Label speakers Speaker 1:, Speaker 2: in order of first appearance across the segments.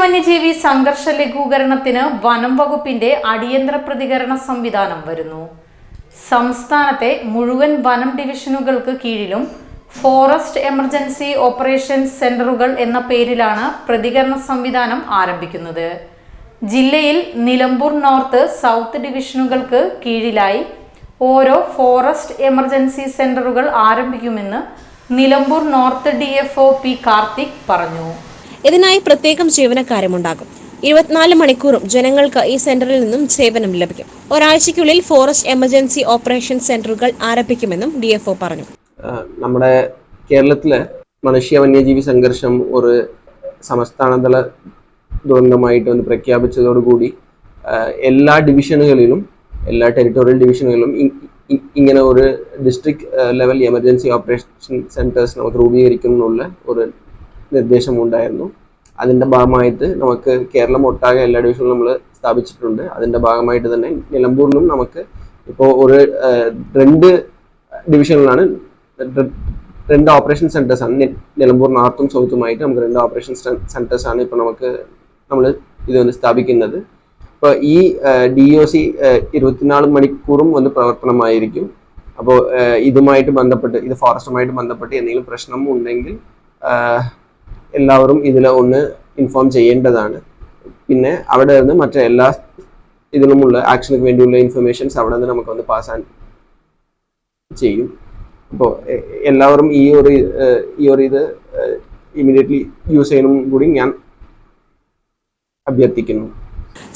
Speaker 1: വന്യജീവി സംഘർഷ ലഘൂകരണത്തിന് വനം വകുപ്പിന്റെ അടിയന്തര പ്രതികരണ സംവിധാനം വരുന്നു. സംസ്ഥാനത്തെ മുഴുവൻ വനം ഡിവിഷനുകൾക്ക് കീഴിലും ഫോറസ്റ്റ് എമർജൻസി ഓപ്പറേഷൻ സെന്ററുകൾ എന്ന പേരിലാണ് പ്രതികരണ സംവിധാനം ആരംഭിക്കുന്നത്. ജില്ലയിൽ നിലമ്പൂർ നോർത്ത് സൗത്ത് ഡിവിഷനുകൾക്ക് കീഴിലായി ഓരോ ഫോറസ്റ്റ് എമർജൻസി സെന്ററുകൾ ആരംഭിക്കുമെന്ന് Nilambur north D F P Karthik പറഞ്ഞു.
Speaker 2: ഇതിനായി പ്രത്യേകം ജീവനക്കാരുമുണ്ടാകും. ഇരുപത്തിനാല് മണിക്കൂറും ജനങ്ങൾക്ക് ഈ സെന്ററിൽ നിന്നും സേവനം ലഭിക്കും. ഒരാഴ്ചയ്ക്കുള്ളിൽ ഫോറസ്റ്റ് എമർജൻസി ഓപ്പറേഷൻ സെന്ററുകൾ ആരംഭിക്കുമെന്നും ഡി പറഞ്ഞു.
Speaker 3: നമ്മുടെ കേരളത്തിലെ മനുഷ്യ വന്യജീവി സംഘർഷം ഒരു സംസ്ഥാനതല ദുരന്തമായിട്ട് ഒന്ന് പ്രഖ്യാപിച്ചതോടുകൂടി എല്ലാ ഡിവിഷനുകളിലും എല്ലാ ടെറിട്ടോറിയൽ ഡിവിഷനുകളിലും ഇങ്ങനെ ഒരു district level emergency operation centres നമുക്ക് രൂപീകരിക്കുന്നുള്ള ഒരു നിർദ്ദേശം ഉണ്ടായിരുന്നു അതിന്റെ ഭാഗമായിട്ട് നമുക്ക് കേരളം ഒട്ടാകെ എല്ലാ ഡിവിഷനിലും നമ്മൾ സ്ഥാപിച്ചിട്ടുണ്ട്. അതിന്റെ ഭാഗമായിട്ട് തന്നെ നിലമ്പൂരിലും നമുക്ക് ഇപ്പോൾ ഒരു രണ്ട് ഡിവിഷനിലാണ് രണ്ട് ഓപ്പറേഷൻ സെന്റേഴ്സ് ആണ് നിലമ്പൂർ നോർത്തും സൗത്തുമായിട്ട് നമുക്ക് രണ്ട് ഓപ്പറേഷൻ സെന്റേഴ്സ് ആണ് ഇപ്പോൾ നമുക്ക് നമ്മൾ ഇത് ഇതൊന്ന് സ്ഥാപിക്കുന്നത്. ഇപ്പോൾ ഈ ഡി ഒ സി ഇരുപത്തിനാല് മണിക്കൂറും ഒന്ന് പ്രവർത്തനമായിരിക്കും. അപ്പോൾ ഇതുമായിട്ട് ബന്ധപ്പെട്ട് ഇത് ഫോറസ്റ്റുമായിട്ട് ബന്ധപ്പെട്ട് എന്തെങ്കിലും പ്രശ്നം ഉണ്ടെങ്കിൽ എല്ലാവരും ഇതിൽ ഒന്ന് ഇൻഫോം ചെയ്യേണ്ടതാണ്. പിന്നെ അവിടെ നിന്ന് മറ്റേ എല്ലാ ഇതിനുമുള്ള ആക്ഷന് വേണ്ടിയുള്ള ഇൻഫർമേഷൻസ് അവിടെ നിന്ന് നമുക്കൊന്ന് പാസ് ആൻ ചെയ്യും. അപ്പോൾ എല്ലാവരും ഈ ഒരു ഈ ഒരു ഇത് ഇമീഡിയറ്റ്ലി യൂസ് ചെയ്യണം കൂടി ഞാൻ അഭ്യർത്ഥിക്കുന്നു.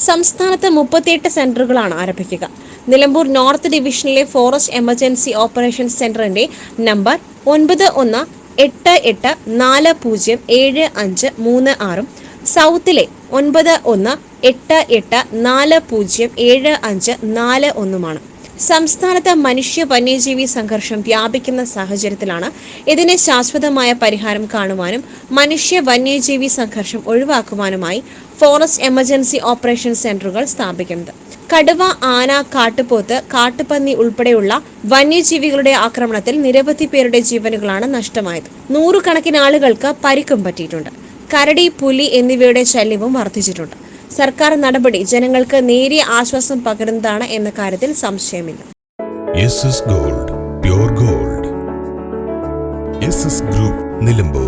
Speaker 2: സംസ്ഥാനത്ത് മുപ്പത്തിയെട്ട് സെന്ററുകളാണ് ആരംഭിക്കുക. നിലമ്പൂർ നോർത്ത് ഡിവിഷനിലെ ഫോറസ്റ്റ് എമർജൻസി ഓപ്പറേഷൻ സെന്ററിന്റെ നമ്പർ ഒൻപത് ഒന്ന് എട്ട് എട്ട് നാല് പൂജ്യം ഏഴ് അഞ്ച് മൂന്ന് ആറും സൗത്തിലെ ഒൻപത് ഒന്ന് എട്ട് എട്ട് നാല് പൂജ്യം ഏഴ് അഞ്ച് നാല് ഒന്നുമാണ്. സംസ്ഥാനത്ത് മനുഷ്യ വന്യജീവി സംഘർഷം വ്യാപിക്കുന്ന സാഹചര്യത്തിലാണ് ഇതിന് ശാശ്വതമായ പരിഹാരം കാണുവാനും മനുഷ്യ വന്യജീവി സംഘർഷം ഒഴിവാക്കുവാനുമായി ഫോറസ്റ്റ് എമർജൻസി ഓപ്പറേഷൻ സെന്ററുകൾ സ്ഥാപിക്കുന്നത്. കടുവ ആന കാട്ടുപോത്ത് കാട്ടുപന്നി ഉൾപ്പെടെയുള്ള വന്യജീവികളുടെ ആക്രമണത്തിൽ നിരവധി പേരുടെ ജീവനുകളാണ് നഷ്ടമായത്. നൂറുകണക്കിന് ആളുകൾക്ക് പരിക്കും പറ്റിയിട്ടുണ്ട്. കരടി പുലി എന്നിവയുടെ ശല്യവും വർദ്ധിച്ചിട്ടുണ്ട്. സർക്കാർ നടപടി ജനങ്ങൾക്ക് നേരിയ ആശ്വാസം പകരുന്നതാണ് എന്ന കാര്യത്തിൽ സംശയമില്ല.
Speaker 4: Gold gold. ഗ്രൂപ്പ് നിലമ്പൂർ.